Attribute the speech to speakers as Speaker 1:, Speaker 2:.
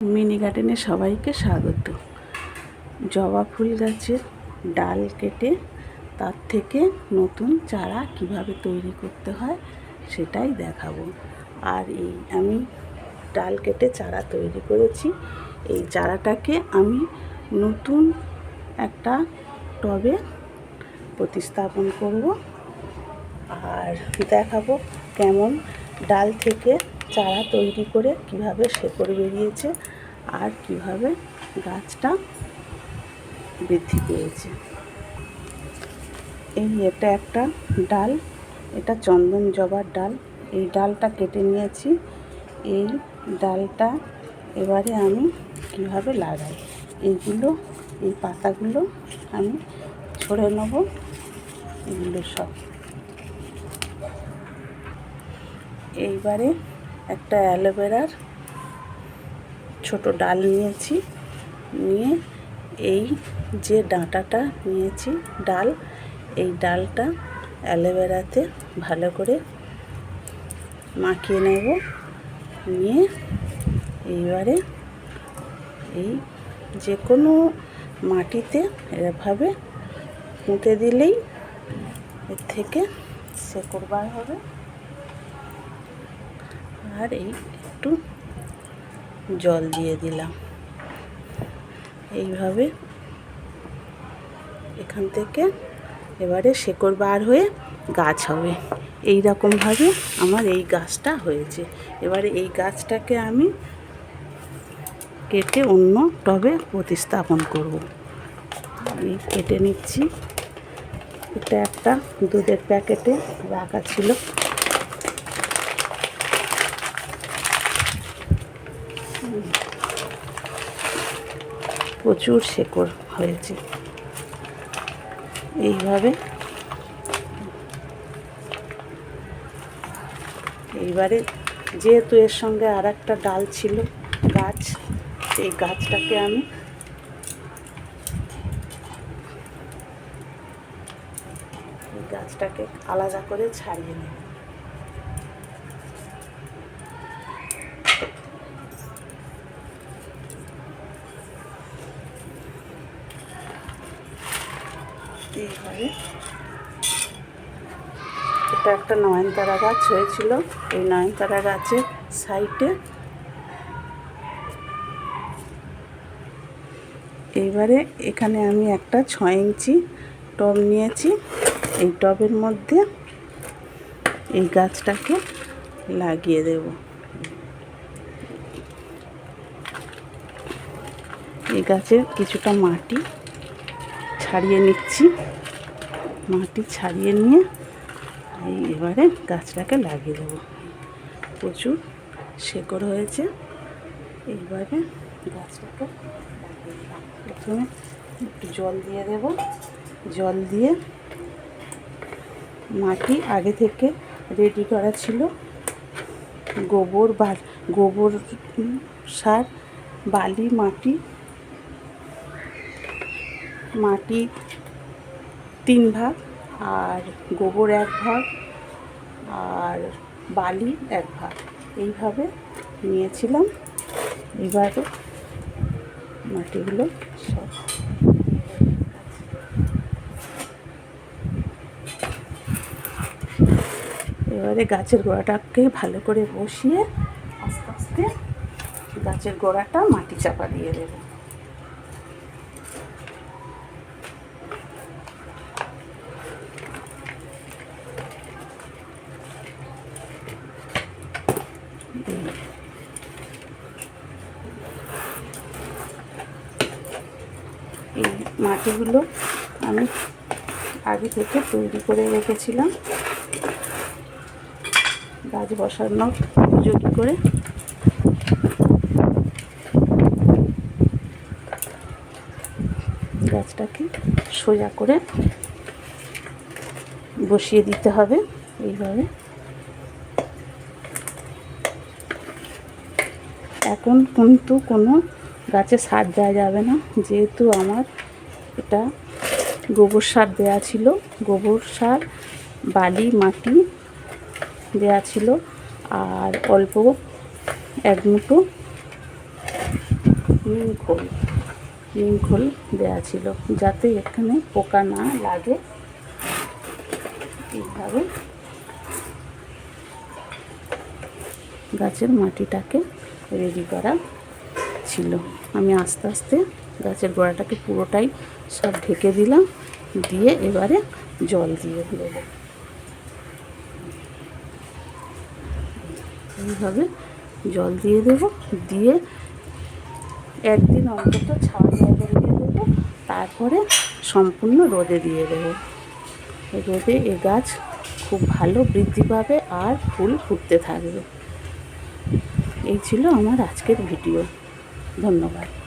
Speaker 1: Mini গার্ডেনে সবাইকে স্বাগত। জবা ফুল গাছের ডাল কেটে তার থেকে নতুন চারা কীভাবে তৈরি করতে হয় সেটাই দেখাবো। আর এই আমি ডাল কেটে চারা তৈরি করেছি। এই চারাটাকে আমি নতুন একটা টবে প্রতিস্থাপন করব। আর দেখাবো কেমন ডাল থেকে চারা তৈরি করে কীভাবে শেকড় বেরিয়েছে আর কীভাবে গাছটা বৃদ্ধি পেয়েছে। এই এটা একটা ডাল, এটা চন্দন জবার ডাল। এই ডালটা কেটে নিয়েছি। এই ডালটা এবারে আমি কীভাবে লাগাই? এইগুলো, এই পাতাগুলো আমি ছড়ে নেব। এগুলো সব। এইবারে একটা অ্যালোভেরার ছোট ডাল নিয়েছি, নিয়ে এই যে ডাঁটাটা নিয়েছি ডাল, এই ডালটা অ্যালোভেরাতে ভালো করে মাখিয়ে নেব, নিয়ে এইবারে এই যে কোনো মাটিতে এভাবে পুঁতে দিলেই এর থেকে শেকড় বার হবে। আর এই একটু জল দিয়ে দিলাম। এইভাবে এখান থেকে এবারে শেকড় বার হয়ে গাছ হবে। এই রকমভাবে আমার এই গাছটা হয়েছে। এবারে এই গাছটাকে আমি কেটে অন্য টবে প্রতিস্থাপন করব। আমি কেটে নিচ্ছি। এটা একটা দুধের প্যাকেটে রাখা ছিল। প্রচুর শেকড় হয়েছে। এইভাবে। এইবারে যেহেতু এর সঙ্গে আর একটা ডাল ছিল, গাছ এই গাছটাকে আমি গাছটাকে আলাদা করে ছাড়িয়ে নেব। এইভাবে এটা একটা নয়নতারা গাছ হয়েছিল। এই নয়নতারা গাছের সাইডে এইবারে এখানে আমি একটা ছয় ইঞ্চি টব নিয়েছি। এই টবের মধ্যে এই গাছটাকে লাগিয়ে দেব। এই গাছের কিছুটা মাটি ছাড়িয়ে নিচ্ছি। মাটি ছাড়িয়ে নিয়ে এই এবারে গাছটাকে লাগিয়ে দেবো। প্রচুর শেকড় হয়েছে। এইবারে গাছটাকে প্রথমে একটু জল দিয়ে দেব। জল দিয়ে মাটি আগে থেকে রেডি করা ছিল। গোবর বা গোবর সার, বালি, মাটি মাটি তিন ভাগ আর গোবর এক ভাগ আর বালি এক ভাগ। এইভাবে নিয়েছিলাম। এবারে মাটিগুলো সব। এবারে গাছের গোড়াটাকে ভালো করে বসিয়ে আস্তে আস্তে গাছের গোড়াটা মাটি চাপা দিয়ে দেবো। এই মাটিগুলো আমি আগে থেকে তৈরি করে রেখেছিলাম। গাছ বসানোর উপযোগী করে? গাছটাকে সোজা করে বসিয়ে দিতে হবে এইভাবে। এখন কিন্তু কোনো গাছে সার দেওয়া যাবে না। যেহেতু আমার এটা গোবর সার দেওয়া ছিল, গোবর সার, বালি, মাটি দেওয়া ছিল আর অল্প এক মুঠো নিম খোল নিম খোল দেওয়া ছিল যাতে এখানে পোকা না লাগে। এইভাবে গাছের মাটিটাকে রেডি করা ছিল। আমি আস্তে আস্তে গাছের গোড়াটাকে পুরোটাই সব ঢেকে দিলাম, দিয়ে এবারে জল দিয়ে দেবো। এইভাবে জল দিয়ে দেবো, দিয়ে একদিন অন্তত জায়গায় দিয়ে দেবো, তারপরে সম্পূর্ণ রোদে দিয়ে দেবো। রোদে এ গাছ খুব ভালো বৃদ্ধি পাবে আর ফুল ফুটতে থাকবে। এই ছিল আমার আজকের ভিডিও। ধন্যবাদ।